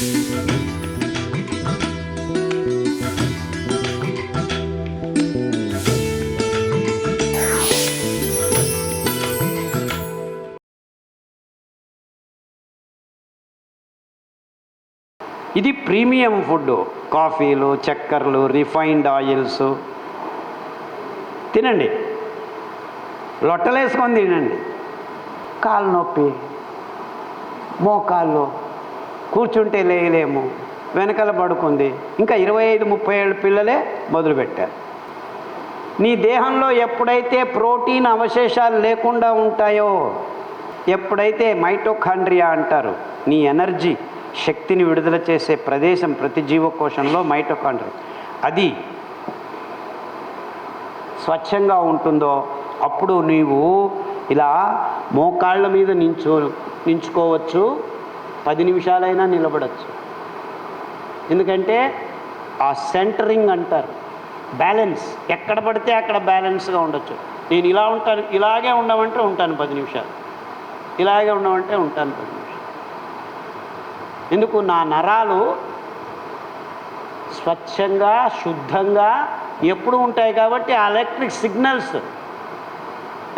ఇది premium food కాఫీలు చక్కెరలు refined oils. తినండి. లొట్టలేసుకొని తినండి. కాలు నొప్పి మోకాళ్ళు కూర్చుంటే లేయలేము వెనకల పడుకుంది. ఇంకా ఇరవై ఐదు ముప్పై ఏళ్ళ పిల్లలే మొదలుపెట్టారు. నీ దేహంలో ఎప్పుడైతే ప్రోటీన్ అవశేషాలు లేకుండా ఉంటాయో ఎప్పుడైతే మైటోకాండ్రియా అంటారు నీ ఎనర్జీ శక్తిని విడుదల చేసే ప్రదేశం ప్రతి జీవకోశంలో మైటోకాండ్రియా. అది స్వచ్ఛంగా ఉంటుందో అప్పుడు నీవు ఇలా మోకాళ్ళ మీద నించు నించుకోవచ్చు. పది నిమిషాలైనా నిలబడచ్చు. ఎందుకంటే ఆ సెంటరింగ్ అంటారు. బ్యాలెన్స్. ఎక్కడ పడితే అక్కడ బ్యాలెన్స్గా ఉండొచ్చు. నేను ఇలా ఉంటాను ఇలాగే ఉండమంటే ఉంటాను పది నిమిషాలు. ఇలాగే ఉండమంటే ఉంటాను పది నిమిషాలు. ఎందుకు? నా నరాలు స్వచ్ఛంగా శుద్ధంగా ఎప్పుడు ఉంటాయి కాబట్టి ఆ ఎలక్ట్రిక్ సిగ్నల్స్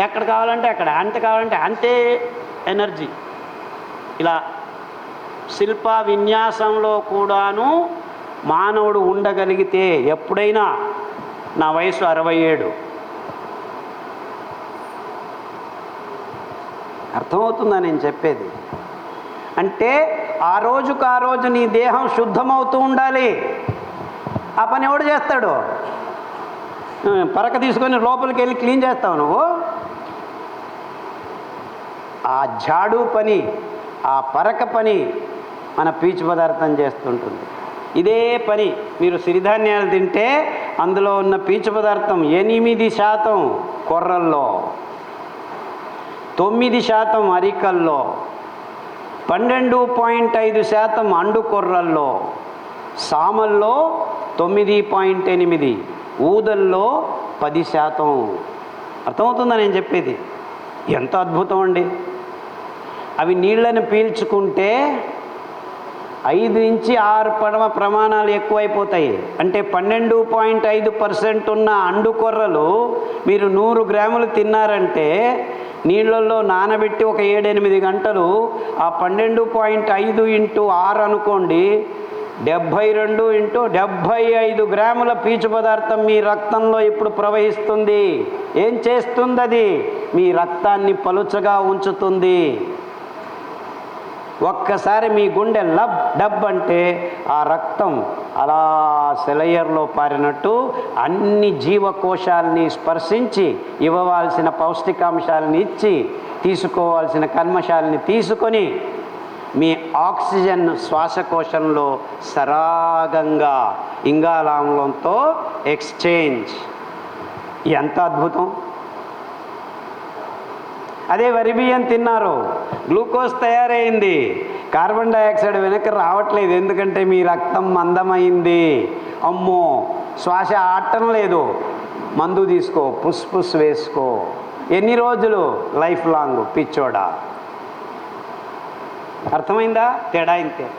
ఎక్కడ కావాలంటే అక్కడ అంత కావాలంటే అంతే ఎనర్జీ. ఇలా శిల్ప విన్యాసంలో కూడాను మానవుడు ఉండగలిగితే ఎప్పుడైనా నా వయసు అరవై ఏడు. అర్థమవుతుందా నేను చెప్పేది? అంటే ఆ రోజుకు ఆ రోజు నీ దేహం శుద్ధమవుతూ ఉండాలి. ఆ పని ఎవడు చేస్తాడు? పరక తీసుకొని లోపలికి వెళ్ళి క్లీన్ చేస్తావు నువ్వు. ఆ జాడు పని ఆ పరక పని మన పీచు పదార్థం చేస్తుంటుంది. ఇదే పని మీరు సిరిధాన్యాలు తింటే అందులో ఉన్న పీచు పదార్థం ఎనిమిది శాతం కొర్రల్లో తొమ్మిది శాతం అరికల్లో పన్నెండు పాయింట్ ఐదు శాతం అండు కొర్రల్లో సామల్లో తొమ్మిది పాయింట్ ఎనిమిది ఊదల్లో పది శాతం. అర్థమవుతుందా నేను చెప్పేది? ఎంత అద్భుతం అండి. అవి నీళ్ళని పీల్చుకుంటే ఐదు నుంచి ఆరు పడవ ప్రమాణాలు ఎక్కువైపోతాయి. అంటే పన్నెండు పాయింట్ ఐదు పర్సెంట్ ఉన్న అండు కొర్రలు మీరు నూరు గ్రాములు తిన్నారంటే నీళ్ళల్లో నానబెట్టి ఒక ఏడెనిమిది గంటలు ఆ పన్నెండు పాయింట్ ఐదు ఇంటూ ఆరు అనుకోండి డెబ్భై రెండు ఇంటూ డెబ్భై ఐదు గ్రాముల పీచు పదార్థం మీ రక్తంలో ఇప్పుడు ప్రవహిస్తుంది. ఏం చేస్తుంది అది మీ రక్తాన్ని పలుచగా ఉంచుతుంది. ఒక్కసారి మీ గుండె లబ్ డబ్ అంటే ఆ రక్తం అలా సెలయర్లో పారినట్టు అన్ని జీవకోశాలని స్పర్శించి ఇవ్వవలసిన పౌష్టికాంశాలని ఇచ్చి తీసుకోవాల్సిన కల్మశాలని తీసుకొని మీ ఆక్సిజన్ శ్వాసకోశంలో సరాగంగా ఇంగాలాంగంతో ఎక్స్చేంజ్. ఎంత అద్భుతం! అదే వరి బియ్యం తిన్నారు. గ్లూకోజ్ తయారైంది. కార్బన్ డైఆక్సైడ్ వెనక్కి రావట్లేదు. ఎందుకంటే మీ రక్తం మందమైంది. అమ్మో శ్వాస ఆడటం లేదు. మందు తీసుకో పుస్ పుస్ వేసుకో. ఎన్ని రోజులు? లైఫ్ లాంగ్ పిచ్చోడా. అర్థమైందా? తేడా ఇంతే.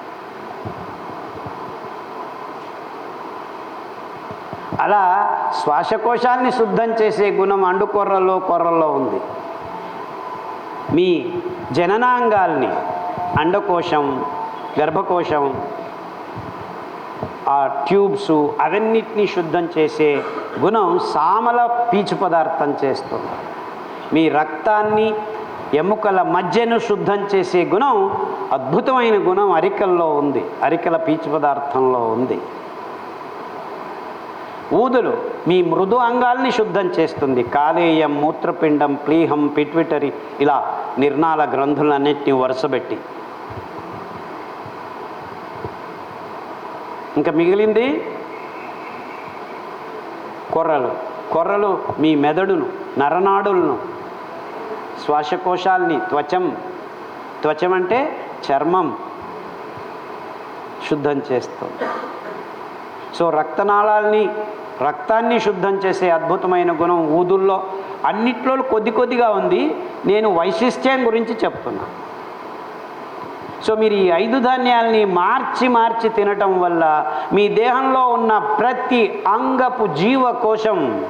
అలా శ్వాసకోశాన్ని శుద్ధం చేసే గుణం అండు కొర్రలో కొర్రల్లో ఉంది. మీ జననాంగాల్ని అండకోశం గర్భకోశం ఆ ట్యూబ్స్ అవన్నిటినీ శుద్ధం చేసే గుణం సామల పీచు పదార్థం చేస్తుంది. మీ రక్తాన్ని ఎముకల మధ్యను శుద్ధం చేసే గుణం అద్భుతమైన గుణం అరికల్లో ఉంది. అరికల పీచు పదార్థంలో ఉంది. ఊదులు మీ మృదు అంగాల్ని శుద్ధం చేస్తుంది. కాలేయం మూత్రపిండం ప్లీహం పిట్విటరీ ఇలా నిర్ణాల గ్రంథులన్నింటినీ వరుసబెట్టి ఇంకా మిగిలింది? కొర్రలు. కొర్రలు మీ మెదడును నరనాడులను శ్వాసకోశాల్ని త్వచం త్వచం అంటే చర్మం శుద్ధం చేస్తుంది. సో రక్తనాళాల్ని రక్తాన్ని శుద్ధం చేసే అద్భుతమైన గుణం ఊదుల్లో అన్నిట్లో కొద్ది కొద్దిగా ఉంది. నేను వైశిష్ట్యం గురించి చెప్తున్నా. సో మీరు ఈ ఐదు ధాన్యాల్ని మార్చి మార్చి తినటం వల్ల మీ దేహంలో ఉన్న ప్రతి అంగపు జీవకోశం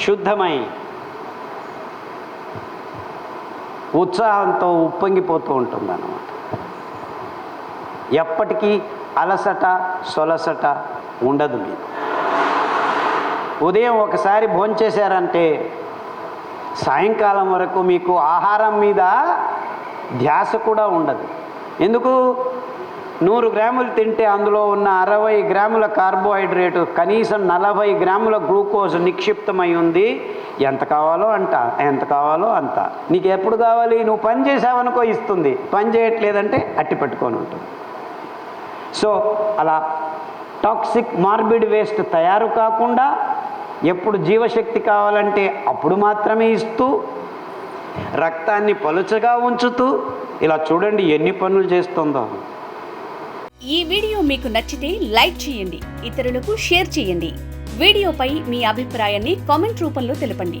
శుద్ధమై ఉత్సాహంతో ఉప్పొంగిపోతూ ఉంటుందన్నమాట. ఎప్పటికీ అలసట సొలసట ఉండదు మీకు. ఉదయం ఒకసారి భోంచేశారంటే సాయంకాలం వరకు మీకు ఆహారం మీద ధ్యాస కూడా ఉండదు. ఎందుకు? నూరు గ్రాములు తింటే అందులో ఉన్న అరవై గ్రాముల కార్బోహైడ్రేట్ కనీసం నలభై గ్రాముల గ్లూకోజ్ నిక్షిప్తమై ఉంది. ఎంత కావాలో అంట ఎంత కావాలో అంత. నీకు ఎప్పుడు కావాలి? నువ్వు పని చేసావనుకో ఇస్తుంది. పని చేయట్లేదంటే అట్టి పట్టుకొని ఉంటుంది. సో అలా టాక్సిక్ మార్బిడ్ వేస్ట్ తయారు కాకుండా ఎప్పుడు జీవశక్తి కావాలంటే అప్పుడు మాత్రమే ఇస్తూ రక్తాన్ని పలుచగా ఉంచుతూ ఇలా చూడండి ఎన్ని పనులు చేస్తుందో. ఈ వీడియో మీకు నచ్చితే లైక్ చేయండి ఇతరులకు షేర్ చేయండి. వీడియోపై మీ అభిప్రాయాన్ని కామెంట్ రూపంలో తెలపండి.